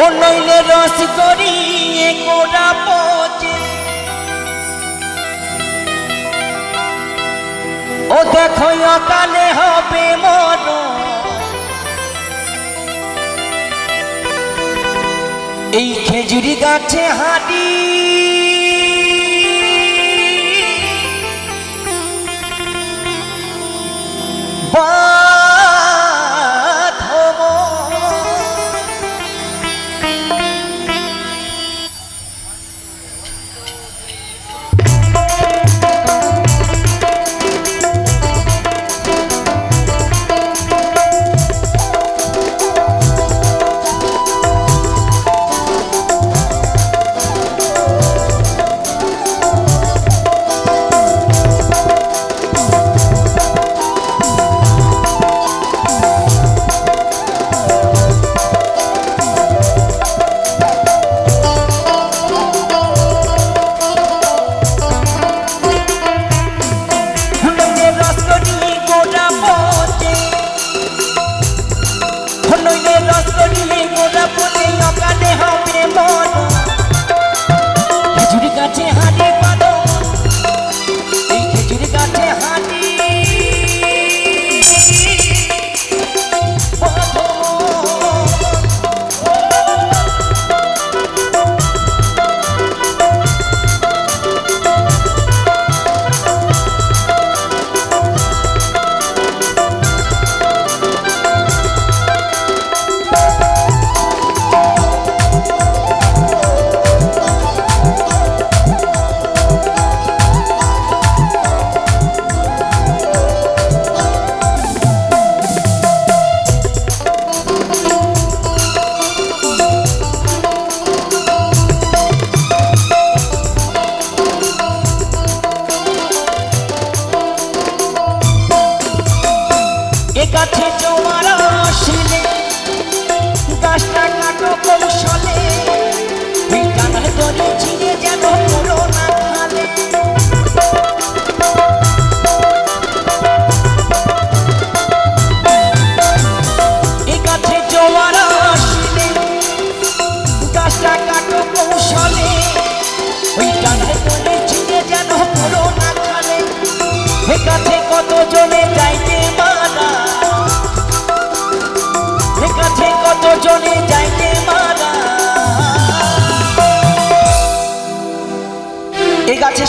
ও নইলে রস করিয়ে কোরা পচে। ও দেখো, অকালে হবে মর এই খেজুরি গাছে হাঁটি। বাঁধব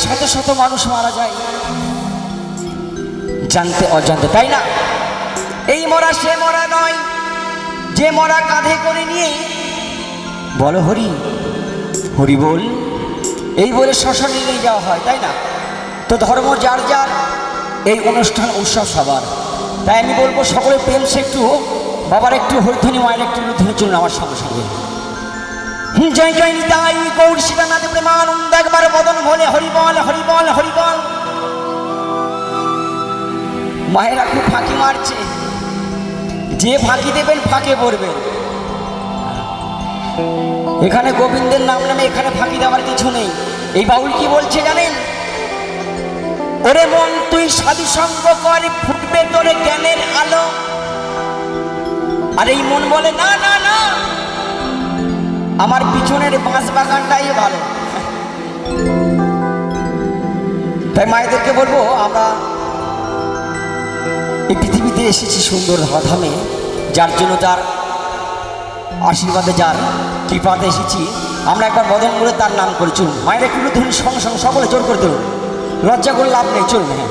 শত শত মানুষ মারা যায়। জানতে অজান্তে, তাই না? এই মরা, সে মরা নয়। যে মরা কাঁধে করে নিয়ে, বলো হরি হরি বল, এই বলে শ্মশানে নিয়ে যাওয়া হয়, তাই না? তো ধর্ম যার যার, এই অনুষ্ঠান, উৎসব সবার। তাই আমি বলব সকলে প্রেম সে একটু বাবার একটু হরিধ্বনি, মায়ের একটু হরিধ্বনি চলুন আমার সঙ্গে সঙ্গে। জয় জয়, নিতাই, গৌর শিবানাথ প্রেমানন্দ ভোলে হরিবল হরিবল হরিবল। মায়েরা খুব ফাঁকি মারছে। যে ফাঁকি দেবেন, ফাঁকে পড়বেন এখানে গোবিন্দের নাম নামে এখানে ফাঁকি দেওয়ার কিছু নেই। এই বাউল কি বলছে জানেন? ওরে মন, তুই সাধু সঙ্গ কর, ফুটবে তোরে জ্ঞানের আলো। আর এই মন বলে, না না না, আমার পিছনের বাঁশ বাগানটাই ভালো। তাই মায়েদেরকে বলব, আমরা এই পৃথিবীতে এসেছি সুন্দর ধামে যার জন্য তার আশীর্বাদে, যার কৃপাতে এসেছি। আমরা একবার বদন করে তার নাম করে চলুন। মায়ের একটু ধরুন সঙ্গে সঙ্গে সকলে জোর করে ধরুন। লজ্জা করে লাভ নেই, চলুন হ্যাঁ।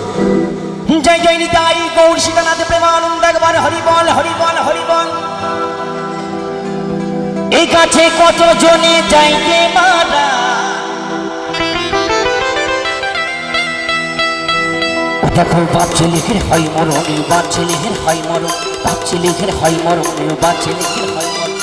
জয় জয়, নিতাই গৌর সীতানাথ প্রেমানন্দ, একবার হরিবল হরিবল হরিবল। এই কাছে কত জনে যাইতে মারা দেখো বাচ্চা লিখের হয় মরণ বাচ্চা লিখের হয় মরণ বাচ্চা লিখের হয় মরণ বাচ্চা লিখের হয় মরণ।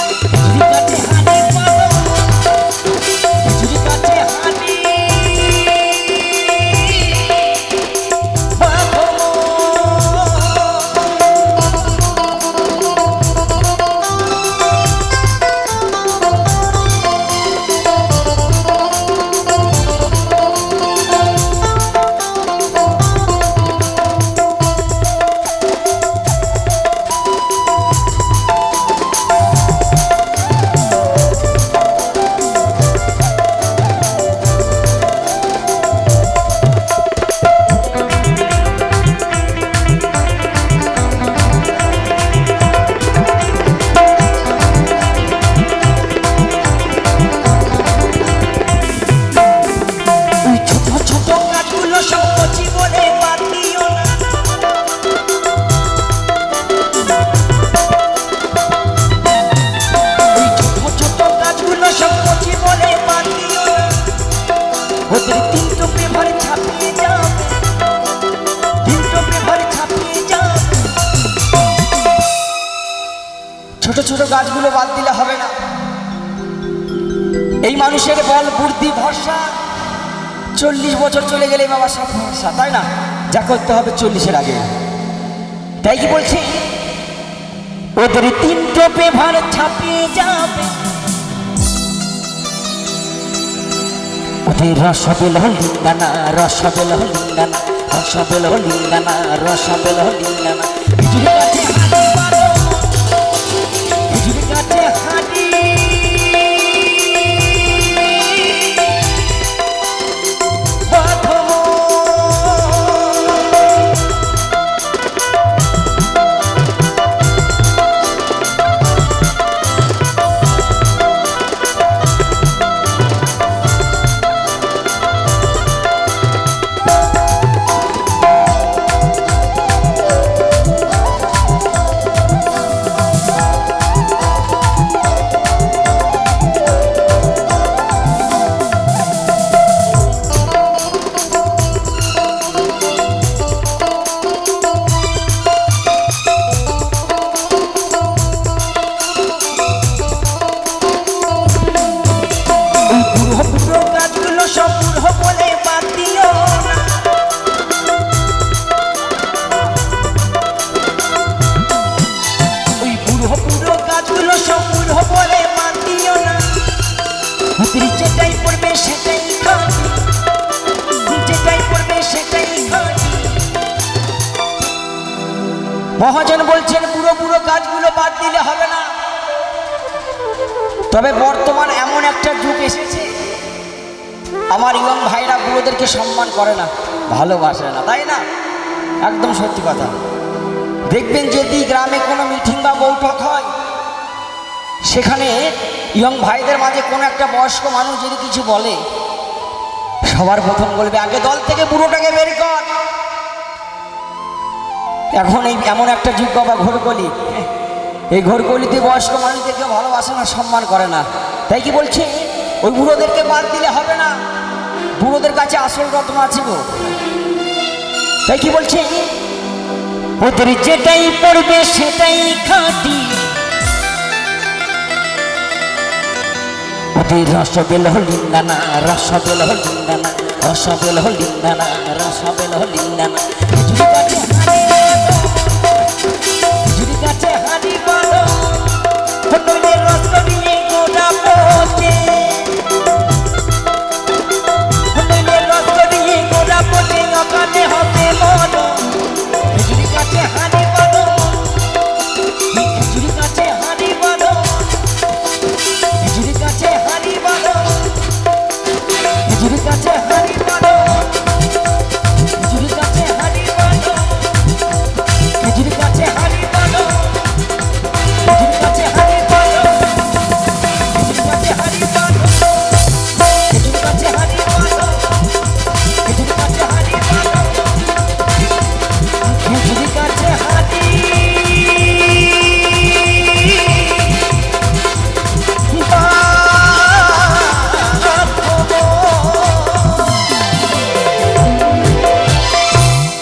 গাছগুলো বাদ দিলে হবে না। এই মানুষের বল, বুদ্ধি, ভরসা, চল্লিশ বছর চলে গেলে বাবা সব ভরসা তাই না? যা করতে হবে চল্লিশের আগে। তাই কি বলছি? ওদের তিন টোপে ভার ছাপিয়ে যাবে। ওদের রসবেল লিঙ্গানা রসবেল লিঙ্গানা রসবেল লিঙ্গানা রসবেল লিঙ্গানা মহাজন বলছেন, পুরো পুরো কাজগুলো বাদ দিলে হবে না। তবে বর্তমান এমন একটা যুগ এসেছে। আমার ইয়ং ভাইরা বুড়োদেরকে সম্মান করে না, ভালোবাসে না, তাই না? একদম সত্যি কথা। দেখবেন যদি গ্রামে কোনো মিটিং বা বৈঠক হয়, সেখানে ইয়ং ভাইদের মাঝে কোনো একটা বয়স্ক মানুষ যদি কিছু বলে, সবার প্রথম বলবে, আগে দল থেকে বুড়োটাকে বের কর। এখন এই এমন একটা যুগ বাবা ঘোরকলি, এই ঘোরকলিতে বয়স্ক মানুষদেরকে ভালোবাসে না, সম্মান করে না। তাই কি বলছে? ওই বুড়োদেরকে বাদ দিলে হবে না। বুড়োদের কাছে আসল রত্ন আছে গো। তাই কি বলছে? ওদের যেটাই পড়বে সেটাই খাটি। ওদের রসবেল হলিন্দানা রসবেল হলিন্দানা রসবেল হলিন্দানা রসবেল হলিন্দানা